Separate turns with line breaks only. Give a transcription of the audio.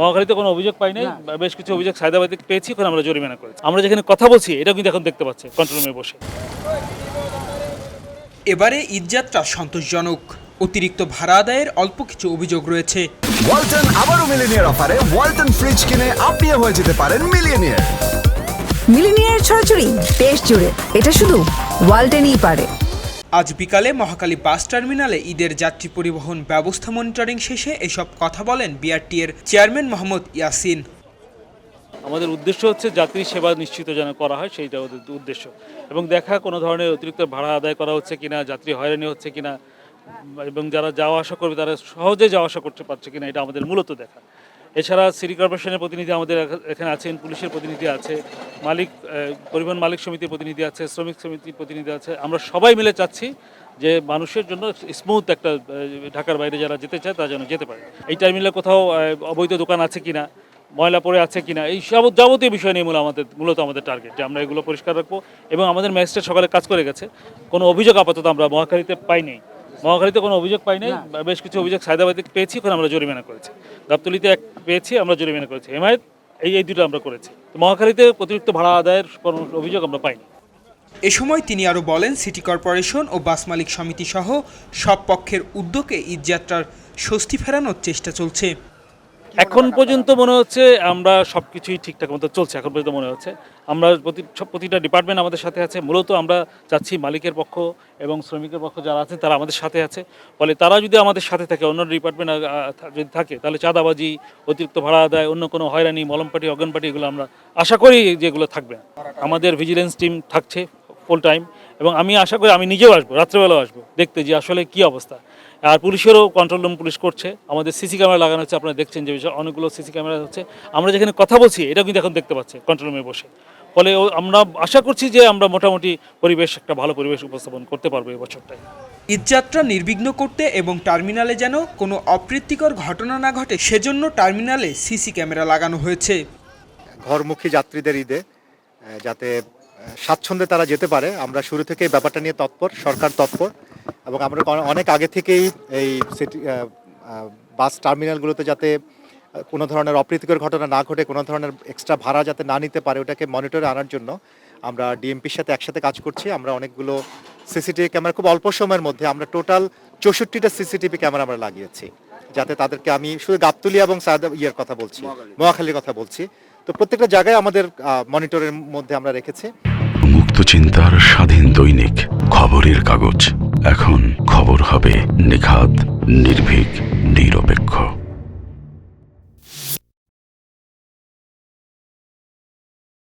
মহাখালীতে কোনো অভিযোগ পাই নাই বেশ কিছু অভিযোগ সায়দাবাদে পেয়েছি ওখানে আমরা জরিমানা করেছি। আমরা যেখানে কথা বলছি এটা কিন্তু এখন দেখতে পাচ্ছি কন্ট্রোল রুমে বসে।
এবারে ঈদযাত্রা সন্তোষজনক। অতিরিক্ত ভাড়া আদায়ের অল্প কিছু অভিযোগ রয়েছে।
ওয়ালটন আবারও মিলিনিয়ার অফারে। ওয়ালটন ফ্রিজ কিনে আপনিও হয়ে যেতে পারেন মিলিয়নিয়ার
মিলিনিয়ার ছড়াছড়ি দেশ জুড়ে। এটা শুধু ওয়ালটেনই পারে।
আজ বিকালে মহাকালী বাস টার্মিনালে ঈদের যাত্রী পরিবহন ব্যবস্থা মনিটরিং শেষে এসব কথা বলেন বিআরটি এর চেয়ারম্যান মোহাম্মদ ইয়াসিন।
আমাদের উদ্দেশ্য হচ্ছে যাত্রী সেবা নিশ্চিত যেন করা হয়, সেইটা ওদের উদ্দেশ্য। এবং দেখা কোনো ধরনের অতিরিক্ত ভাড়া আদায় করা হচ্ছে কিনা, যাত্রী হয়রানি হচ্ছে কিনা, এবং যারা যাওয়া আসা করবে, তারা সহজে যাওয়া আসা করতে পারছে কিনা, এটা আমাদের মূলত দেখা। এছাড়া সিটি কর্পোরেশনের প্রতিনিধি আমাদের এখানে আছেন পুলিশের প্রতিনিধি আছে মালিক পরিবহন মালিক সমিতির প্রতিনিধি আছে শ্রমিক সমিতির প্রতিনিধি আছে। আমরা সবাই মিলে চাচ্ছি যে মানুষের জন্য স্মুথ একটা ঢাকার বাইরে যারা যেতে চায় তারা যেন যেতে পারে। এই টার্মিনালে কোথাও অবৈধ দোকান আছে কিনা ময়লা পড়ে আছে কিনা এই সব যাবতীয় বিষয় নিয়ে মূল আমাদের মূলত আমাদের টার্গেট যে আমরা এগুলো পরিষ্কার রাখব এবং আমাদের ম্যাজিস্ট্রেট সকালে কাজ করে গেছে। কোনো অভিযোগ আপাতত আমরা মহাখালীতে পাইনি। মহাখালীতে কোনো অভিযোগ পাই নাই বেশ কিছু অভিযোগ সায়দাবাদে পেয়েছি ওখানে আমরা জরিমানা করেছি। গাবতলিতে এক পেয়েছি, আমরা জরিমানা করেছি। হেমায়ত, এই এই দুটো আমরা করেছি। মহাখালীতে অতিরিক্ত ভাড়া আদায়ের কোনো অভিযোগ আমরা পাইনি।
এ সময় তিনি আরও বলেন, সিটি কর্পোরেশন ও বাস মালিক সমিতি সহ সব পক্ষের উদ্যোগে ঈদযাত্রার স্বস্তি ফেরানোর চেষ্টা চলছে।
এখন পর্যন্ত মনে হচ্ছে আমরা সব কিছুই ঠিকঠাক মতো চলছে এখন পর্যন্ত মনে হচ্ছে। আমরা প্রতি সব প্রতিটা ডিপার্টমেন্ট আমাদের সাথে আছে মূলত আমরা চাচ্ছি মালিকের পক্ষ এবং শ্রমিকের পক্ষ যারা আছেন তারা আমাদের সাথে আছে। ফলে তারা যদি আমাদের সাথে থাকে অন্য ডিপার্টমেন্ট যদি থাকে তাহলে চাঁদাবাজি অতিরিক্ত ভাড়া আদায় অন্য কোনো হয়রানি মলমপাটি অগনপাটি এগুলো আমরা আশা করি যেগুলো থাকবে আমাদের ভিজিলেন্স টিম থাকছে ফুল টাইম এবং আমি আশা করি আমি নিজেও আসব রাত্রেবেলাও আসব দেখতে যে আসলে কি অবস্থা। আর পুলিশেরও কন্ট্রোল রুম পুলিশ করছে আমাদের সিসি ক্যামেরা লাগানো হচ্ছে আপনারা দেখছেন যে বিষয় অনেকগুলো সিসি ক্যামেরা হচ্ছে। আমরা যেখানে কথা বলছি এটা কিন্তু এখন দেখতে পাচ্ছে কন্ট্রোল রুমে বসে। ফলে ও- আমরা আশা করছি যে আমরা মোটামুটি পরিবেশ একটা ভালো পরিবেশ উপস্থাপন করতে পারব এই বছরটায়।
ঈদযাত্রা নির্বিঘ্ন করতে এবং টার্মিনালে যেন কোনো অপ্রীতিকর ঘটনা না ঘটে সেজন্য টার্মিনালে সিসি ক্যামেরা লাগানো হয়েছে।
ঘরমুখী যাত্রীদের ঈদে যাতে স্বাচ্ছন্দ্যে তারা যেতে পারে। আমরা শুরু থেকে ব্যাপারটা নিয়ে তৎপর সরকার তৎপর এবং আমরা অনেক আগে থেকেই এই সিটি বাস টার্মিনালগুলোতে যাতে কোনো ধরনের অপ্রীতিকর ঘটনা না ঘটে কোনো ধরনের এক্সট্রা ভাড়া যাতে না নিতে পারে ওটাকে মনিটরে আনার জন্য আমরা ডিএমপির সাথে একসাথে কাজ করছি। আমরা অনেকগুলো সিসিটিভি ক্যামেরা খুব অল্প সময়ের মধ্যে আমরা টোটাল চৌষট্টিটা সিসিটিভি ক্যামেরা আমরা লাগিয়েছি। যাতে তাদেরকে আমি শুধু গাবতলি এবং সায়দা ইয়ের কথা বলছি মহাখালীর কথা বলছি। তো প্রত্যেকটা জায়গায় আমাদের মনিটরের মধ্যে আমরা রেখেছি।
চিন্তার স্বাধীন দৈনিক খবরের কাগজ। এখন খবর হবে নিখাদ নির্ভীক নিরপেক্ষ